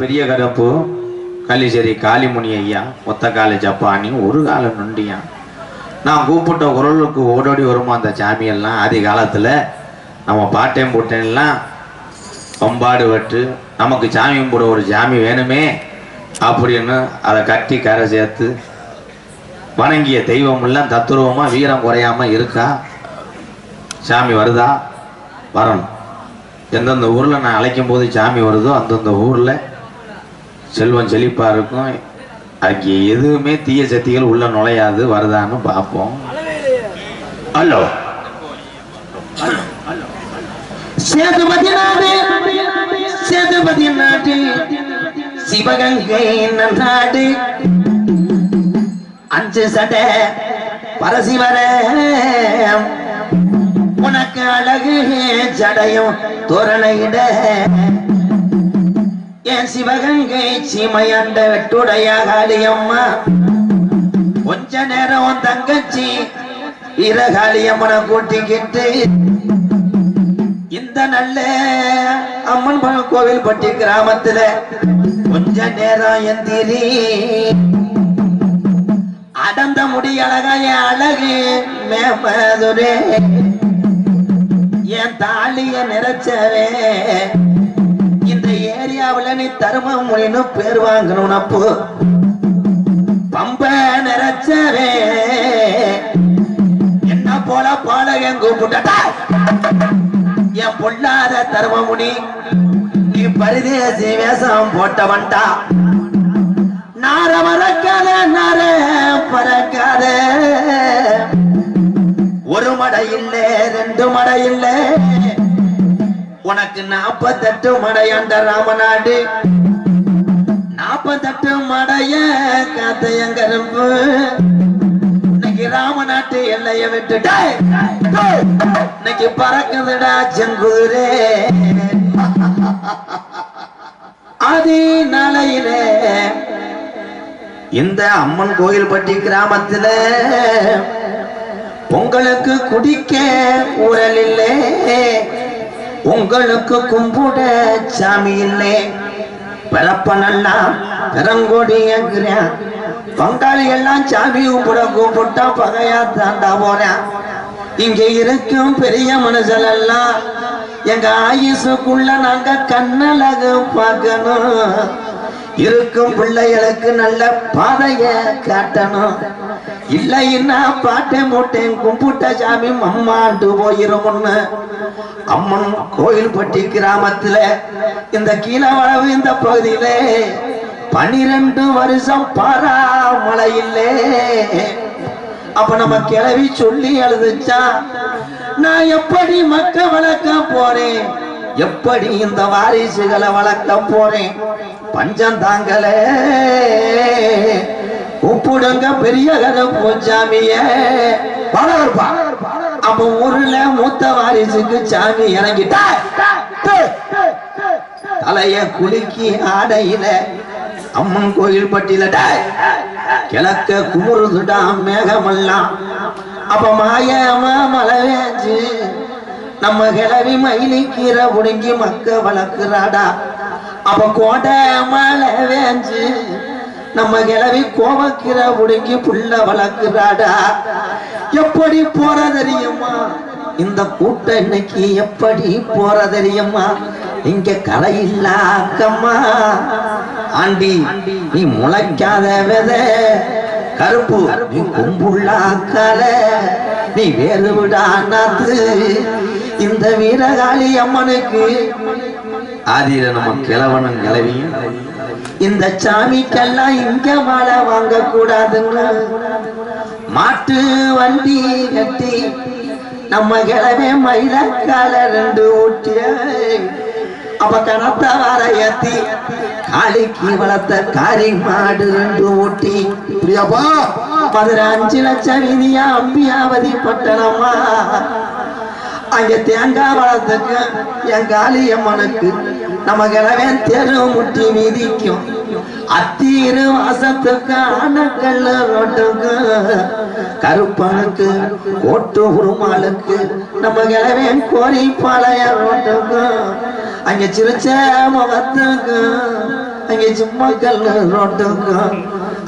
பெரிய கருப்பு கள்ளிச்சேரி காளிமுனி ஐயா ஒத்த கால ஜப்பானி ஒரு கால நொண்டியா. நான் கூப்பிட்ட குரலுக்கு ஓடோடி வருமா அந்த சாமியெல்லாம்? ஆதி காலத்தில் நம்ம பாட்டையும் போட்டேன்லாம் பம்பாடு வட்டு நமக்கு சாமி கும்பிட ஒரு சாமி வேணுமே அப்படின்னு அதை கட்டி கரை சேர்த்து வணங்கிய தெய்வம் எல்லாம் தத்துருவமாக வீரம் குறையாமல் இருக்கா? சாமி வருதா? வரணும். எந்தெந்த ஊரில் நான் அழைக்கும் போது சாமி வருதோ அந்தந்த ஊரில் செல்வம் செழிப்பாக இருக்கும். அங்கே எதுவுமே தீய சக்திகள் உள்ள நுழையாது. வருதான்னு பார்ப்போம். ஹலோ. சேதுபதி நாடு சேதுபதி சிவகங்கை நாடு அஞ்சு சட பரசிவர. உனக்கு அழகு ஜடையும் தோரணையிட. என் சிவகங்கை சீமையாண்ட வெட்டுடைய காளியம்மா கொஞ்ச நேரம் உன் தங்கச்சி இரகாளியம்மனை கூட்டிக்கிட்டு இந்த நல்ல அம்மன் கோவில் பட்டி கிராமத்துல கொஞ்ச நேரம் எந்திரி அடந்த முடி அழகாய அழகு மேமதுரே என் தாலிய நிறைச்சவே. இந்தியாவில் நீ தரும மொழின்னு பேர் வாங்கணும் அப்போ. பம்ப நிறைச்சவே. என்ன போல பாலகன் கூப்பிட்டா? என் பொல்லாத தருமமுனி நீ பரிதேசி வேஷம் போட்டவன்டா நார மறக்காத நார பறக்காத. ஒரு மடை இல்லை ரெண்டு மடை இல்லை. உனக்கு நாப்பத்தெட்டு மடையாண்ட ராமநாடு. நாப்பத்தெட்டு மடைய காத்தையங்கரும்பு இன்னைக்கு ராமநாட்டு எல்லைய விட்டுட்டே இன்னைக்கு பறக்குதுடா செங்குதிரே ஆதி நாளையிலே இந்த அம்மன் கோயில் பட்டி கிராமத்துல பொங்கலுக்கு குடிக்க ஊரல் இல்லை. உங்களுக்கு கும்பிட சாமி இல்லை. பிறப்பனெல்லாம் பெரங்கோடி ஏங்குறேன் பங்காளி எல்லாம் சாமி கும்பிட கூப்பிட்டா பகையா தாண்டா போறேன். இங்க இருக்கும் பெரிய மனுஷன் எல்லாம் எங்க ஆயுசுக்குள்ள நாங்க கண்ணழகு பார்க்கணும். இருக்கும் பிள்ளைகளுக்கு நல்ல பாதைய காட்டணும். இல்லைன்னா பாட்டை மூட்டேன் கும்பிட்ட சாமி அம்மாண்டு போயிருமுன்னு அம்மன் கோயில்பட்டி கிராமத்துல இந்த கீழவளவு இந்த பகுதியிலே பனிரெண்டு வருஷம் பாராமழை இல்லே அப்ப நம்ம கிளவி சொல்லி எழுதுச்சா நான் எப்படி மக்க வளர்க்க போறேன்? எப்படி இந்த வாரிசுகளை வளர்க்க போறேன்? பஞ்சம் தாங்களே கூப்பிடுங்க பெரிய கதை பூச்சாமிய பலவர்பா அப்ப ஊர்ல மூத்த வாரிசுக்கு சாமி இறங்கிட்டா. தலைய குலுக்கி ஆடையில அம்மன் கோயில் பட்டியல கிழக்க குமுறுதுடா மேகமெல்லாம். அப்ப மாயமா மழை வேஞ்சு நம்ம கிளவி மயிலி கீரை புடுங்கி மக்க வளர்க்குறாடா. அப்ப கோட்டை மழை வேஞ்சு நம்ம கிளவி கோவக்கீரை உடுங்கி புள்ள வளர்க்குறாடா. எப்படி போற தெரியுமா? இந்த கூட்டம் இன்னைக்கு எப்படி போற தெரியுமா? இங்க கலை இல்லாக்கம்மா ஆண்டி நீ முளைக்காத வித. கருப்பு நீ கும்புள்ளாக்கால நீ வேறு விடானாத்து இந்த வீரகாளி அம்மனுக்கு. ஆதியில நம்ம கிழவனும் கிளவியும் இந்த சாமிக்கெல்லாம் இங்க மாலை வாங்க கூடாதுங்க மாட்டு வண்டி கட்டி நம்ம கிழமை மயிலக்கால ரெண்டு ஊட்டிய அவ கணத்த வர ஏத்தி காளிக்கு வளர்த்த காரி மாடு ரெண்டு ஊட்டி மதுரை அஞ்சு லட்சம் விதியா அம்பியாவதி பட்டணமா. அங்க தேங்காய் வளத்துக்கு என் காலியம்மனுக்கு நம்ம கிழவே தெரு முட்டி மிதிக்கும். அத்தீரு வாசத்துக்கு ஆனக்கல்ல ரோட்டுக்கு கருப்பனுக்கு கோட்டு உருமாளுக்கு நம்ம கிழவே கோரி பழைய ரோட்டுக்கு அங்க சிரிச்ச முகத்துக்கு அங்க சும்மா கல்லு ரோட்டுக்கும்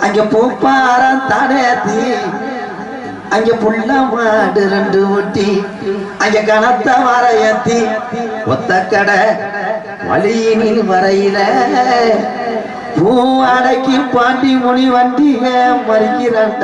அங்க பூப்பாரம் தடையத்தி அங்க புள்ள மாடு ரெண்டு ஒட்டி அங்க கனத்த மரையத்தி ஒத்த கடை வழியினில் வரையில. பூ அடக்கி பாண்டி முனி வண்டிய மறிக்கிறான்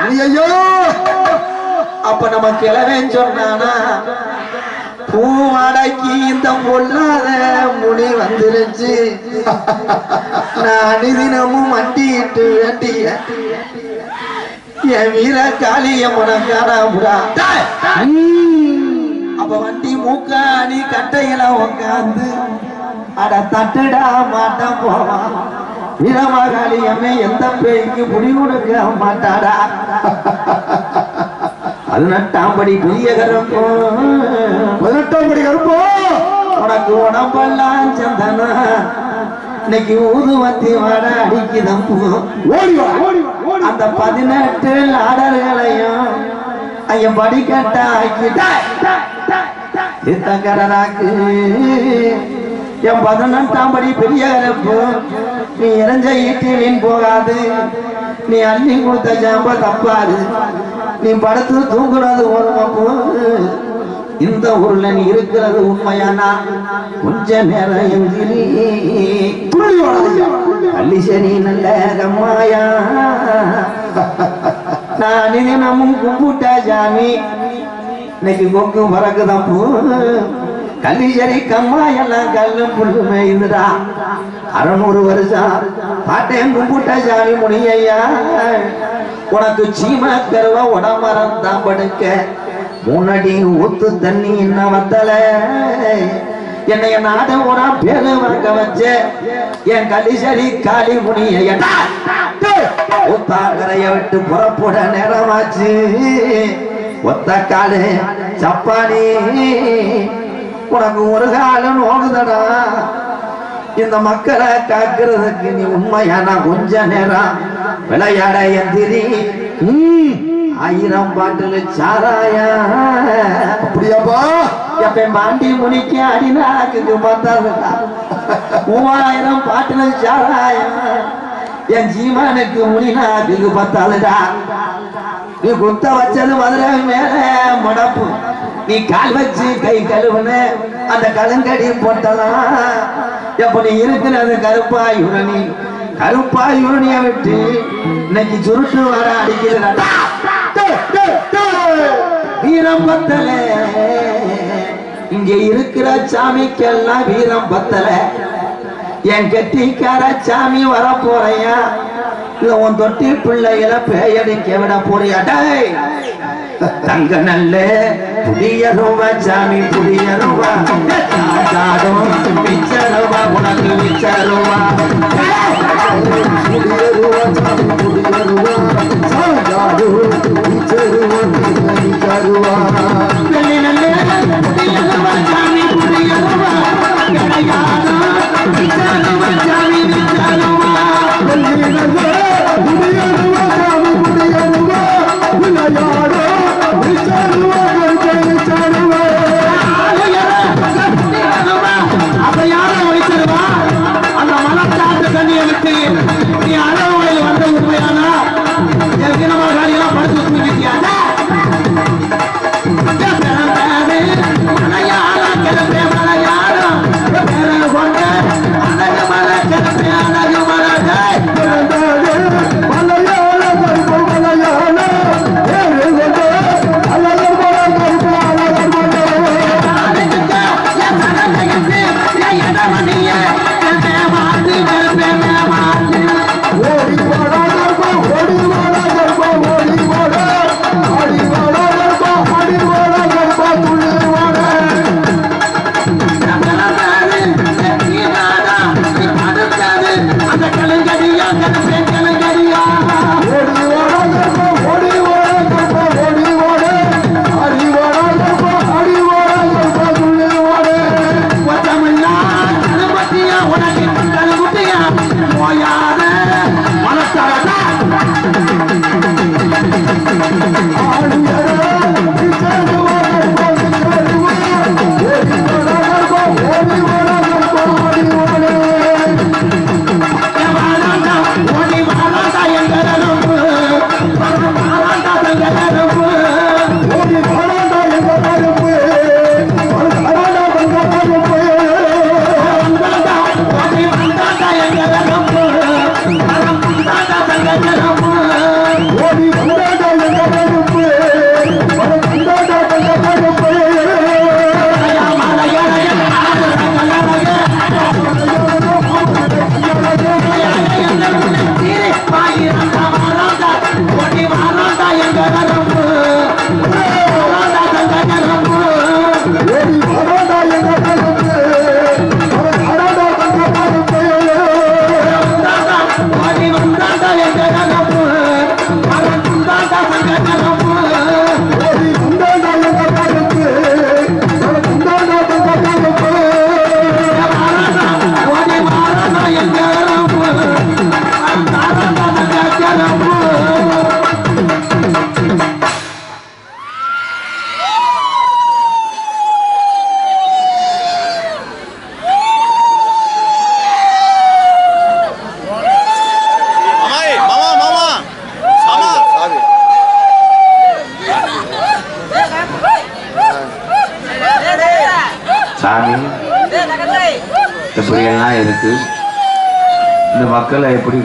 ஐயோ! அப்ப நம்ம கிளவேன் சொன்னானா பூ அடக்கி இந்த பொல்லாத முனி வந்துருச்சு. நான் அனுதினமும் வண்டிட்டு வேண்டிய என் வீர காளிய முனக்காடாமுடா அப்ப வண்டி மூக்காணி கட்டையில உட்காந்து அட தட்டுடா மாட்டம் போவான் வீரமாகாளியம்மே எந்த பேய்க்கு முடி கொடுக்க மாட்டாடா. பதினெட்டாம் படி பெரிய கருப்போ பதினெட்டாம் படி கருப்போ உனக்கு உடம்பெல்லாம் சந்தனா. இன்னைக்கு ஊதுவத்தி வட அடிக்குதம்பு. ஓடி வா. ஓடி வா ஓடி அந்த பதினெட்டு லாடர்களையும் ஐயன் படிக்கட்ட ஆக்கிட்டாக்கு என் பதினெட்டாம் படி பெரிய நீ இறஞ்ச ஈட்டி வீண் போகாது. நீ அள்ளி கொடுத்த ஜாம்ப தப்பாது. நீ படுத்து தூங்குறது ஒரு மப்பு. இந்த ஊர்ல நீ இருக்கிறது உண்மையானா? கொஞ்ச நேரம் எங்கிரி அள்ளி சரி நல்ல கம்மாயா. நான் தினமும் கும்பிட்டா சாமி இன்னைக்கு கொக்கு பறக்குதான் பூ. கல்லிசரி கம்மா எல்லாம் கல்லும் புல்லு இருந்துடா அறநூறு வருஷம். பாட்டேன் கும்பிட்டா சாமி முனியையா. உனக்கு சீமா கருவ உடம்பரம் தான் படுக்க. முன்னாடி ஊத்து தண்ணி என்ன வத்தலை. என்னைய நாடு உனா பேரு வாங்க வச்சு. என் கலிசரி காளி முனிய உத்தாங்கரைய விட்டு புறப்பட நேரமாச்சு. ஒத்த காலு சப்பானி. உனக்கு ஒரு காலம் நோகுதடா. இந்த மக்களை காக்குறதுக்கு நீ உண்மையான கொஞ்ச நேரம் விளையாட எந்திரி. ஆயிரம் பாட்டுல சாராயா? அப்படியாப்பா? எப்ப மாண்டி முனிக்கு பார்த்தாதுடா மூவாயிரம் பாட்டுல சாராயம் என் ஜீவனுக்கு முனிநாக்குக்கு பார்த்தாதுடா நீ குத்த வச்சது மதுரை மேல மடப்பு. நீ கால் வச்சு கை கழுவுன அந்த கலங்கடி போட்டலாம். எப்ப நீ இருக்கிறது கருப்பாயுரணி. கருப்பாயுரணிய விட்டு இன்னைக்கு சுருட்டு வர அடிக்குதுடா. வீரம் பத்தல. இங்க இருக்கிற சாமிக்கெல்லாம் வீரம் பத்தல. என் கட்டிக்கார சாமி வர போறையா இல்ல உன் தொட்டி பிள்ளைகளை பேயடிக்க விட போறியா? டேய்! தங்க நல்ல புதிய ரூபா சாமி புதிய ரூபா சாடும் விச்சருவா உனக்கு புதிய ரூபா புதிய ரூபா சாஜாடு என் 我押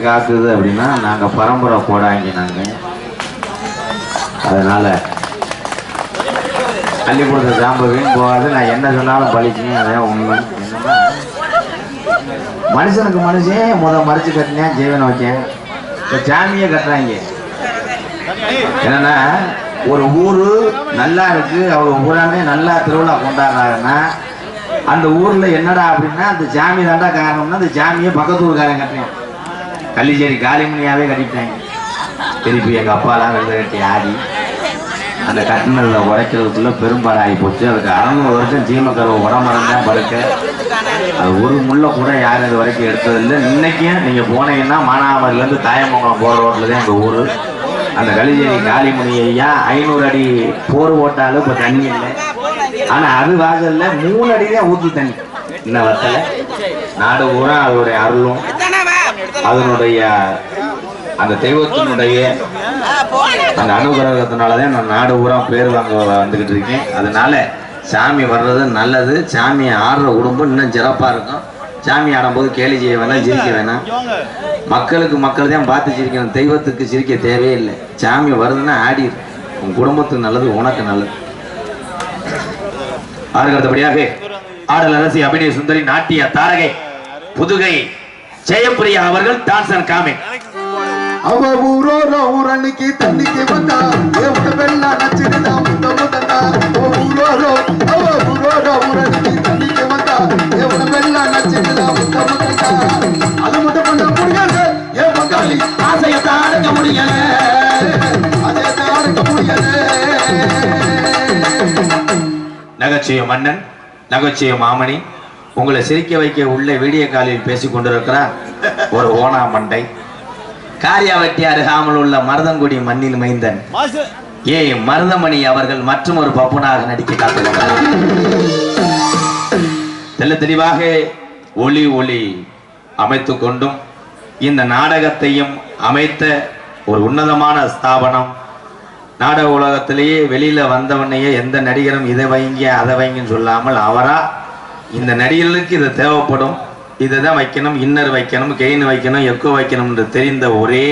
காக்குது அப்படின்னா நாங்கள் பரம்பரை போடாங்க நாங்கள் அதனால் அள்ளி கொடுத்த வீண் போகாது. நான் என்ன சொன்னாலும் பழிக்குங்க அதான் உண்மை. என்னன்னா மனுஷனுக்கு மனுஷன் முத மறைச்சு கட்டினேன் ஜீவன் வைக்கேன் இப்போ சாமியே கட்டுறாங்க. என்னன்னா ஒரு ஊரு நல்லா இருக்கு. அவங்க ஊராமே நல்லா திருவிழா கொண்டாடுறாங்கன்னா அந்த ஊரில் என்னடா அப்படின்னா அந்த ஜாமி தாண்டா காரணம்னா அந்த ஜாமியை பக்கத்து ஊருக்காரன் கட்டுறேன் கள்ளிச்சேரி காளிமணியாவே கட்டிட்டாங்க. திருப்பி எங்க அப்பாலாம் வெள்ள கட்டி ஆடி அந்த கட்டினதை உடைக்கிறதுக்குள்ள பெரும்பாடு ஆகி போச்சு. அதுக்கு அறநூறு வருஷம் சீமக்கருவை உடம்பரம் தான் படுக்க. அது ஒரு முள்ள கூட யாரும் இது வரைக்கும் எடுத்ததில்லை. இன்னைக்கும் நீங்க போனீங்கன்னா மானாமரில இருந்து தாயமங்கலம் போற ரோட்ல தான் எங்க ஊரு. அந்த கலிஜேரி காளிமணி ஐயா ஐநூறு அடி போர் போட்டாலும் இப்போ தண்ணி இல்லை. ஆனால் அது வாசல்ல மூணு அடி தான் ஊத்து தண்ணி. இன்னும் வத்தல நாடு பூரா அதோடைய அருளும். அதனுடைய அந்த தெய்வத்தினுடைய அந்த அனுகிரகத்தினாலதான் நான் நாடு பூரா பேர் வாங்க வந்துகிட்டு இருக்கேன். அதனால சாமி வர்றது நல்லது. சாமி ஆடுற உடம்பு இன்னும் சிறப்பா இருக்கும். சாமி ஆடும்போது கேலி செய்ய வேணாம் சிரிக்க வேணாம். மக்களுக்கு மக்கள் தான் பார்த்து சிரிக்கணும். தெய்வத்துக்கு சிரிக்க தேவையே இல்லை. சாமி வருதுன்னா ஆடி உன் குடும்பத்துக்கு நல்லது உனக்கு நல்லது. ஆறுகிறதுபடியாக ஆடல் அரசி அபிநய சுந்தரி நாட்டிய தாரகை புதுகை ஜெயப்பிரியா அவர்கள் டான்சன் காமி. அவ ஊரோர ஊரன்னைக்கு தண்ணிக்கு வந்தா எவ்வளவு வெள்ளா நச்சுடுதா முத்த முத்தா அவ ஊரோரோ அவ ஊரோர ஊரன்னைக்கு தண்ணிக்கு வந்தா எவ்வளவு வெள்ளா நச்சுடுதா முத்த முத்தா அது மட்டும் பண்ண முடியல ஏ மக்காளி ஆசையை தாடக்க முடியல. அதை தாடக்க முடியல. நகைச்சுவை மன்னன் நகைச்சுவை மாமணி உங்களை சிரிக்க வைக்க உள்ள வீடியோ காலில் பேசிக் கொண்டிருக்கிறார் ஒரு ஓனா மண்டை காரியாவட்டி அருகாமல் உள்ள மருதங்குடி மண்ணில் மைந்தன். ஏ மருதமணி அவர்கள் மற்றும் ஒரு பப்புனாக நடிக்க காத்திருக்கிறார். தெல்ல தெளிவாக ஒளி ஒளி அமைத்து கொண்டும் இந்த நாடகத்தையும் அமைத்த ஒரு உன்னதமான ஸ்தாபனம். நாடக உலகத்திலேயே வெளியில வந்தவனையே எந்த நடிகரும் இதை வைங்க அதை வைங்கன்னு சொல்லாமல் அவரா இந்த நடிகர்களுக்கு இது தேவைப்படும். இதை தான் வைக்கணும் இன்னர் வைக்கணும் கெயின் வைக்கணும் எக்கோ வைக்கணும் என்று தெரிந்த ஒரே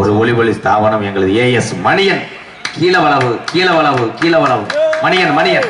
ஒரு ஒளிபொலி ஸ்தாபனம் எங்களது ஏஎஸ் மணியன். கீழவளவு கீழவளவு கீழவளவு மணியன் மணியன்.